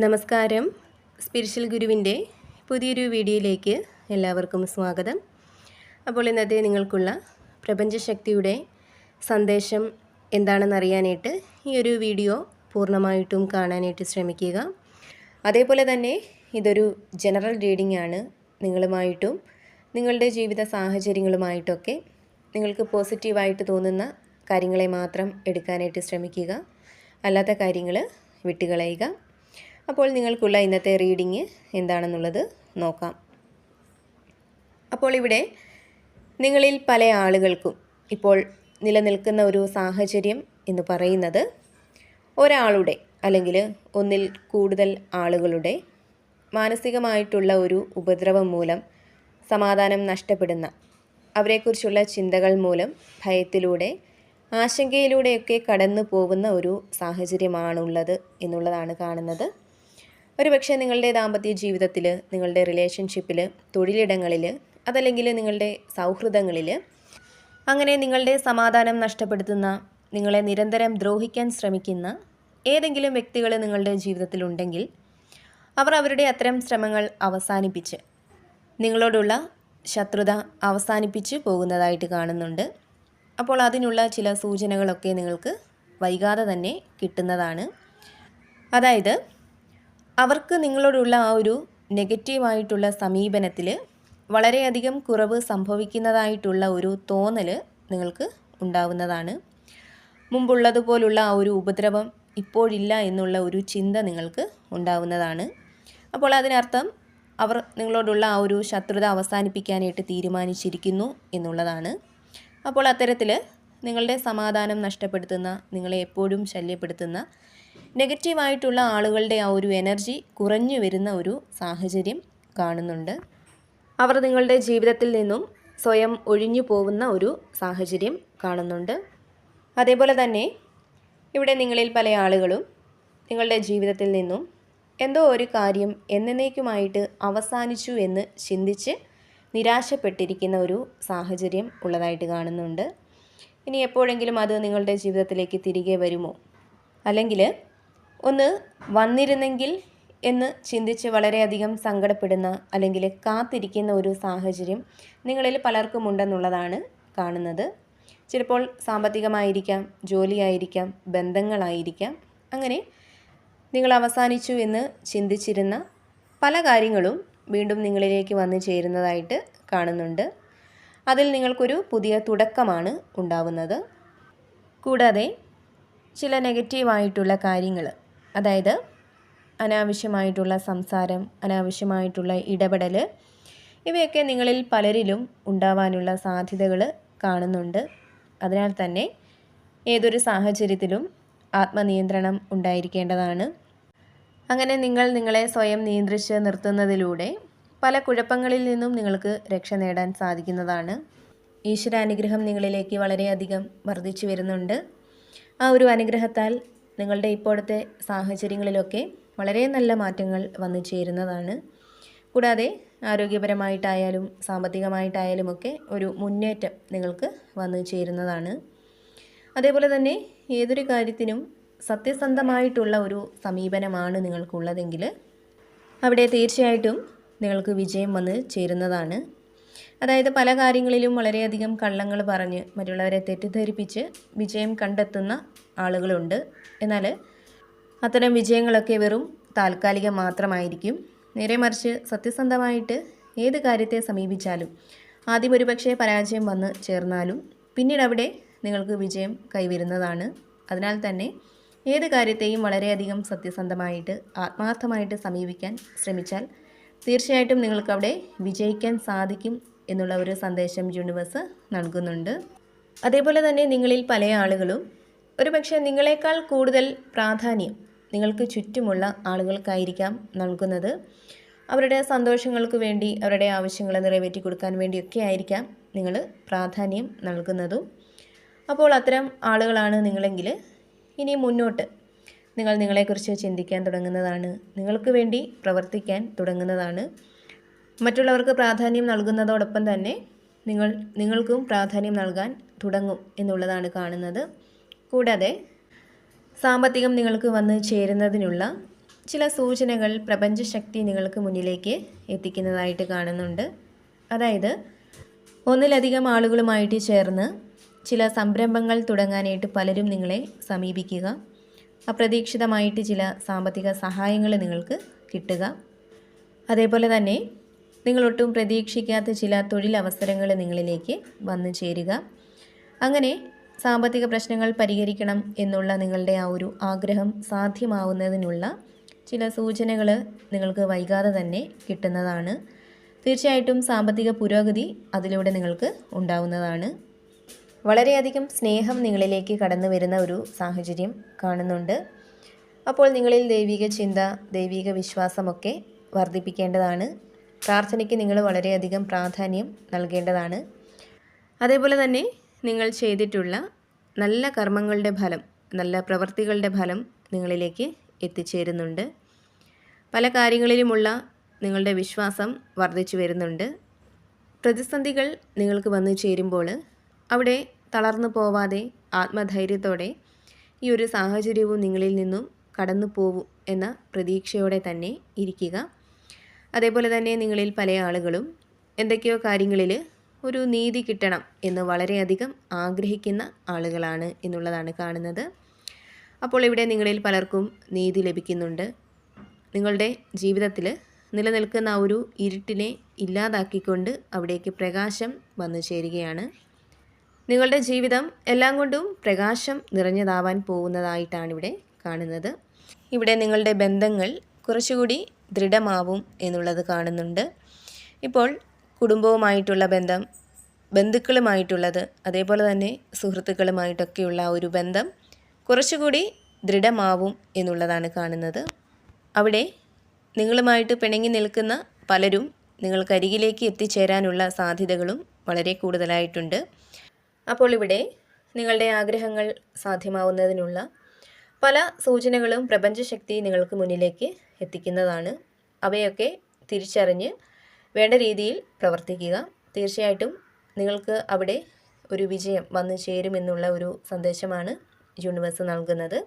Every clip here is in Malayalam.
നമസ്കാരം. സ്പിരിച്വൽ ഗുരുവിന്റെ പുതിയൊരു വീഡിയോയിലേക്ക് എല്ലാവർക്കും സ്വാഗതം. അപ്പോൾ ഇന്നത്തെ നിങ്ങൾക്കുള്ള പ്രപഞ്ചശക്തിയുടെ സന്ദേശം എന്താണെന്ന് അറിയാനായിട്ട് ഈ ഒരു വീഡിയോ പൂർണമായിട്ടും കാണാനായിട്ട് ശ്രമിക്കുക. അതേപോലെ തന്നെ ഇതൊരു ജനറൽ റീഡിംഗ് ആണ് നിങ്ങളുമായിട്ടും നിങ്ങളുടെ ജീവിത സാഹചര്യങ്ങളുമായിട്ടൊക്കെ നിങ്ങൾക്ക് പോസിറ്റീവായിട്ട് തോന്നുന്ന കാര്യങ്ങളെ മാത്രം എടുക്കാനായിട്ട് ശ്രമിക്കുക. അല്ലാത്ത കാര്യങ്ങൾ വിട്ടുകളയുക. അപ്പോൾ നിങ്ങൾക്കുള്ള ഇന്നത്തെ റീഡിങ് എന്താണെന്നുള്ളത് നോക്കാം. അപ്പോൾ ഇവിടെ നിങ്ങളിൽ പല ആളുകൾക്കും ഇപ്പോൾ നിലനിൽക്കുന്ന ഒരു സാഹചര്യം എന്ന് പറയുന്നത് ഒരാളുടെ അല്ലെങ്കിൽ ഒന്നിൽ കൂടുതൽ ആളുകളുടെ മാനസികമായിട്ടുള്ള ഒരു ഉപദ്രവം മൂലം സമാധാനം നഷ്ടപ്പെടുന്ന അവരെക്കുറിച്ചുള്ള ചിന്തകൾ മൂലം ഭയത്തിലൂടെ ആശങ്കയിലൂടെയൊക്കെ കടന്നു പോകുന്ന ഒരു സാഹചര്യമാണുള്ളത് എന്നുള്ളതാണ് കാണുന്നത്. ഒരുപക്ഷെ നിങ്ങളുടെ ദാമ്പത്യ ജീവിതത്തിൽ നിങ്ങളുടെ റിലേഷൻഷിപ്പിൽ തൊഴിലിടങ്ങളിൽ അതല്ലെങ്കിൽ നിങ്ങളുടെ സൗഹൃദങ്ങളിൽ അങ്ങനെ നിങ്ങളുടെ സമാധാനം നഷ്ടപ്പെടുത്തുന്ന നിങ്ങളെ നിരന്തരം ദ്രോഹിക്കാൻ ശ്രമിക്കുന്ന ഏതെങ്കിലും വ്യക്തികൾ നിങ്ങളുടെ ജീവിതത്തിലുണ്ടെങ്കിൽ അവർ അവരുടെ അത്തരം ശ്രമങ്ങൾ അവസാനിപ്പിച്ച് നിങ്ങളോടുള്ള ശത്രുത അവസാനിപ്പിച്ച് പോകുന്നതായിട്ട് കാണുന്നുണ്ട്. അപ്പോൾ അതിനുള്ള ചില സൂചനകളൊക്കെ നിങ്ങൾക്ക് വൈകാതെ തന്നെ കിട്ടുന്നതാണ്. അതായത് അവർക്ക് നിങ്ങളോടുള്ള ആ ഒരു നെഗറ്റീവായിട്ടുള്ള സമീപനത്തിൽ വളരെയധികം കുറവ് സംഭവിക്കുന്നതായിട്ടുള്ള ഒരു തോന്നൽ നിങ്ങൾക്ക് ഉണ്ടാവുന്നതാണ്. മുമ്പുള്ളതുപോലുള്ള ആ ഒരു ഉപദ്രവം ഇപ്പോഴില്ല എന്നുള്ള ഒരു ചിന്ത നിങ്ങൾക്ക് ഉണ്ടാവുന്നതാണ്. അപ്പോൾ അതിനർത്ഥം അവർ നിങ്ങളോടുള്ള ആ ഒരു ശത്രുത അവസാനിപ്പിക്കാനായിട്ട് തീരുമാനിച്ചിരിക്കുന്നു എന്നുള്ളതാണ്. അപ്പോൾ അത്തരത്തിൽ നിങ്ങളുടെ സമാധാനം നഷ്ടപ്പെടുത്തുന്ന നിങ്ങളെ എപ്പോഴും ശല്യപ്പെടുത്തുന്ന നെഗറ്റീവായിട്ടുള്ള ആളുകളുടെ ആ ഒരു എനർജി കുറഞ്ഞു വരുന്ന ഒരു സാഹചര്യം കാണുന്നുണ്ട്. അവർ നിങ്ങളുടെ ജീവിതത്തിൽ നിന്നും സ്വയം ഒഴിഞ്ഞു പോകുന്ന ഒരു സാഹചര്യം കാണുന്നുണ്ട്. അതേപോലെ തന്നെ ഇവിടെ നിങ്ങളിൽ പല ആളുകളും നിങ്ങളുടെ ജീവിതത്തിൽ നിന്നും എന്തോ ഒരു കാര്യം എന്നേക്കുമായിട്ട് അവസാനിച്ചു എന്ന് ചിന്തിച്ച് നിരാശപ്പെട്ടിരിക്കുന്ന ഒരു സാഹചര്യം ഉള്ളതായിട്ട് കാണുന്നുണ്ട്. ഇനി എപ്പോഴെങ്കിലും അത് നിങ്ങളുടെ ജീവിതത്തിലേക്ക് തിരികെ വരുമോ? അല്ലെങ്കിൽ ഒന്ന് വന്നിരുന്നെങ്കിൽ എന്ന് ചിന്തിച്ച് വളരെയധികം സങ്കടപ്പെടുന്ന അല്ലെങ്കിൽ കാത്തിരിക്കുന്ന ഒരു സാഹചര്യം നിങ്ങളിൽ പലർക്കും ഉണ്ടെന്നുള്ളതാണ് കാണുന്നത്. ചിലപ്പോൾ സാമ്പത്തികമായിരിക്കാം ജോലിയായിരിക്കാം ബന്ധങ്ങളായിരിക്കാം. അങ്ങനെ നിങ്ങൾ അവസാനിച്ചു എന്ന് ചിന്തിച്ചിരുന്ന പല കാര്യങ്ങളും വീണ്ടും നിങ്ങളിലേക്ക് വന്നു ചേരുന്നതായിട്ട് കാണുന്നുണ്ട്. അതിൽ നിങ്ങൾക്കൊരു പുതിയ തുടക്കമാണ് ഉണ്ടാവുന്നത്. കൂടാതെ ചില നെഗറ്റീവായിട്ടുള്ള കാര്യങ്ങൾ അതായത് അനാവശ്യമായിട്ടുള്ള സംസാരം അനാവശ്യമായിട്ടുള്ള ഇടപെടൽ ഇവയൊക്കെ നിങ്ങളിൽ പലരിലും ഉണ്ടാവാനുള്ള സാധ്യതകൾ കാണുന്നുണ്ട്. അതിനാൽ തന്നെ ഏതൊരു സാഹചര്യത്തിലും ആത്മനിയന്ത്രണം ഉണ്ടായിരിക്കേണ്ടതാണ്. അങ്ങനെ നിങ്ങൾ നിങ്ങളെ സ്വയം നിയന്ത്രിച്ച് നിർത്തുന്നതിലൂടെ പല കുഴപ്പങ്ങളിൽ നിന്നും നിങ്ങൾക്ക് രക്ഷ നേടാൻ സാധിക്കുന്നതാണ്. ഈശ്വരാനുഗ്രഹം നിങ്ങളിലേക്ക് വളരെയധികം വർദ്ധിച്ചു വരുന്നുണ്ട്. ആ ഒരു അനുഗ്രഹത്താൽ നിങ്ങളുടെ ഇപ്പോഴത്തെ സാഹചര്യങ്ങളിലൊക്കെ വളരെ നല്ല മാറ്റങ്ങൾ വന്നു ചേരുന്നതാണ്. കൂടാതെ ആരോഗ്യപരമായിട്ടായാലും സാമ്പത്തികമായിട്ടായാലും ഒക്കെ ഒരു മുന്നേറ്റം നിങ്ങൾക്ക് വന്നു ചേരുന്നതാണ്. അതേപോലെ തന്നെ ഏതൊരു കാര്യത്തിനും സത്യസന്ധമായിട്ടുള്ള ഒരു സമീപനമാണ് നിങ്ങൾക്കുള്ളതെങ്കിൽ അവിടെ തീർച്ചയായിട്ടും നിങ്ങൾക്ക് വിജയം വന്ന് ചേരുന്നതാണ്. അതായത് പല കാര്യങ്ങളിലും വളരെയധികം കള്ളങ്ങൾ പറഞ്ഞ് മറ്റുള്ളവരെ തെറ്റിദ്ധരിപ്പിച്ച് വിജയം കണ്ടെത്തുന്ന ആളുകളുണ്ട്. എന്നാൽ അത്തരം വിജയങ്ങളൊക്കെ വെറും താൽക്കാലികം മാത്രമായിരിക്കും. നേരെ മറിച്ച് സത്യസന്ധമായിട്ട് ഏത് കാര്യത്തെ സമീപിച്ചാലും ആദ്യം ഒരുപക്ഷെ പരാജയം വന്ന് ചേർന്നാലും പിന്നീട് അവിടെ നിങ്ങൾക്ക് വിജയം കൈവരുന്നതാണ്. അതിനാൽ തന്നെ ഏത് കാര്യത്തെയും വളരെയധികം സത്യസന്ധമായിട്ട് ആത്മാർത്ഥമായിട്ട് സമീപിക്കാൻ ശ്രമിച്ചാൽ തീർച്ചയായിട്ടും നിങ്ങൾക്കവിടെ വിജയിക്കാൻ സാധിക്കും എന്നുള്ള ഒരു സന്ദേശം യൂണിവേഴ്സ് നൽകുന്നുണ്ട്. അതേപോലെ തന്നെ നിങ്ങളിൽ പല ആളുകളും ഒരുപക്ഷെ നിങ്ങളെക്കാൾ കൂടുതൽ പ്രാധാന്യം നിങ്ങൾക്ക് ചുറ്റുമുള്ള ആളുകൾക്കായിരിക്കാം നൽകുന്നത്. അവരുടെ സന്തോഷങ്ങൾക്ക് വേണ്ടി അവരുടെ ആവശ്യങ്ങൾ നിറവേറ്റി കൊടുക്കാൻ വേണ്ടിയൊക്കെ ആയിരിക്കാം നിങ്ങൾ പ്രാധാന്യം നൽകുന്നതും. അപ്പോൾ അത്തരം ആളുകളാണ് നിങ്ങളെങ്കിൽ ഇനി മുന്നോട്ട് നിങ്ങൾ നിങ്ങളെക്കുറിച്ച് ചിന്തിക്കാൻ തുടങ്ങുന്നതാണ്. നിങ്ങൾക്ക് വേണ്ടി പ്രവർത്തിക്കാൻ തുടങ്ങുന്നതാണ്. മറ്റുള്ളവർക്ക് പ്രാധാന്യം നൽകുന്നതോടൊപ്പം തന്നെ നിങ്ങൾ നിങ്ങൾക്കും പ്രാധാന്യം നൽകാൻ തുടങ്ങും എന്നുള്ളതാണ് കാണുന്നത്. കൂടാതെ സാമ്പത്തികം നിങ്ങൾക്ക് വന്ന് ചേരുന്നതിനുള്ള ചില സൂചനകൾ പ്രപഞ്ചശക്തി നിങ്ങൾക്ക് മുന്നിലേക്ക് എത്തിക്കുന്നതായിട്ട് കാണുന്നുണ്ട്. അതായത് ഒന്നിലധികം ആളുകളുമായിട്ട് ചേർന്ന് ചില സംരംഭങ്ങൾ തുടങ്ങാനായിട്ട് പലരും നിങ്ങളെ സമീപിക്കുക അപ്രതീക്ഷിതമായിട്ട് ചില സാമ്പത്തിക സഹായങ്ങൾ നിങ്ങൾക്ക് കിട്ടുക. അതേപോലെ തന്നെ നിങ്ങളൊട്ടും പ്രതീക്ഷിക്കാത്ത ചില തൊഴിലവസരങ്ങൾ നിങ്ങളിലേക്ക് വന്നു ചേരുക. അങ്ങനെ സാമ്പത്തിക പ്രശ്നങ്ങൾ പരിഹരിക്കണം എന്നുള്ള നിങ്ങളുടെ ആ ഒരു ആഗ്രഹം സാധ്യമാവുന്നതിനുള്ള ചില സൂചനകൾ നിങ്ങൾക്ക് വൈകാതെ തന്നെ കിട്ടുന്നതാണ്. തീർച്ചയായിട്ടും സാമ്പത്തിക പുരോഗതി അതിലൂടെ നിങ്ങൾക്ക് ഉണ്ടാവുന്നതാണ്. വളരെയധികം സ്നേഹം നിങ്ങളിലേക്ക് കടന്നു വരുന്ന ഒരു സാഹചര്യം കാണുന്നുണ്ട്. അപ്പോൾ നിങ്ങളിൽ ദൈവിക ചിന്ത ദൈവിക വിശ്വാസമൊക്കെ വർദ്ധിപ്പിക്കേണ്ടതാണ്. പ്രാർത്ഥനയ്ക്ക് നിങ്ങൾ വളരെയധികം പ്രാധാന്യം നൽകേണ്ടതാണ്. അതേപോലെ തന്നെ നിങ്ങൾ ചെയ്തിട്ടുള്ള നല്ല കർമ്മങ്ങളുടെ ഫലം നല്ല പ്രവൃത്തികളുടെ ഫലം നിങ്ങളിലേക്ക് എത്തിച്ചേരുന്നുണ്ട്. പല കാര്യങ്ങളിലുമുള്ള നിങ്ങളുടെ വിശ്വാസം വർദ്ധിച്ചു വരുന്നുണ്ട്. പ്രതിസന്ധികൾ നിങ്ങൾക്ക് വന്നു ചേരുമ്പോൾ അവിടെ തളർന്നു പോവാതെ ആത്മധൈര്യത്തോടെ ഈ ഒരു സാഹചര്യവും നിങ്ങളിൽ നിന്നും കടന്നു പോവും എന്ന പ്രതീക്ഷയോടെ തന്നെ ഇരിക്കുക. അതേപോലെ തന്നെ നിങ്ങളിൽ പല ആളുകളും എന്തൊക്കെയോ കാര്യങ്ങളിൽ ഒരു നീതി കിട്ടണം എന്ന് വളരെയധികം ആഗ്രഹിക്കുന്ന ആളുകളാണ് എന്നുള്ളതാണ് കാണുന്നത്. അപ്പോൾ ഇവിടെ നിങ്ങളിൽ പലർക്കും നീതി ലഭിക്കുന്നുണ്ട്. നിങ്ങളുടെ ജീവിതത്തിൽ നിലനിൽക്കുന്ന ഒരു ഇരുട്ടിനെ ഇല്ലാതാക്കിക്കൊണ്ട് അവിടേക്ക് പ്രകാശം വന്നു ചേരുകയാണ്. നിങ്ങളുടെ ജീവിതം എല്ലാം കൊണ്ടും പ്രകാശം നിറഞ്ഞതാവാൻ പോകുന്നതായിട്ടാണ് ഇവിടെ കാണുന്നത്. ഇവിടെ നിങ്ങളുടെ ബന്ധങ്ങൾ കുറച്ചുകൂടി ദൃഢമാവും എന്നുള്ളത് കാണുന്നുണ്ട്. ഇപ്പോൾ കുടുംബവുമായിട്ടുള്ള ബന്ധം ബന്ധുക്കളുമായിട്ടുള്ളത് അതേപോലെ തന്നെ സുഹൃത്തുക്കളുമായിട്ടൊക്കെയുള്ള ഒരു ബന്ധം കുറച്ചുകൂടി ദൃഢമാവും എന്നുള്ളതാണ് കാണുന്നത്. അവിടെ നിങ്ങളുമായിട്ട് പിണങ്ങി നിൽക്കുന്ന പലരും നിങ്ങൾക്കരികിലേക്ക് എത്തിച്ചേരാനുള്ള സാധ്യതകളും വളരെ കൂടുതലായിട്ടുണ്ട്. അപ്പോൾ ഇവിടെ നിങ്ങളുടെ ആഗ്രഹങ്ങൾ സാധ്യമാവുന്നതിനുള്ള പല സൂചനകളും പ്രപഞ്ചശക്തി നിങ്ങൾക്ക് മുന്നിലേക്ക് എത്തിക്കുന്നതാണ്. അവയൊക്കെ തിരിച്ചറിഞ്ഞ് വേണ്ട രീതിയിൽ പ്രവർത്തിക്കുക. തീർച്ചയായിട്ടും നിങ്ങൾക്ക് അവിടെ ഒരു വിജയം വന്നു ചേരുമെന്നുള്ള ഒരു സന്ദേശമാണ് യൂണിവേഴ്സ് നൽകുന്നത്.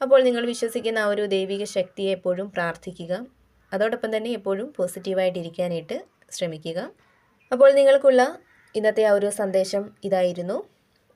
അപ്പോൾ നിങ്ങൾ വിശ്വസിക്കുന്ന ആ ഒരു ദൈവിക ശക്തിയെ എപ്പോഴും പ്രാർത്ഥിക്കുക. അതോടൊപ്പം തന്നെ എപ്പോഴും പോസിറ്റീവായിട്ടിരിക്കാനായിട്ട് ശ്രമിക്കുക. അപ്പോൾ നിങ്ങൾക്കുള്ള ഇന്നത്തെ ആ ഒരു സന്ദേശം ഇതായിരുന്നു.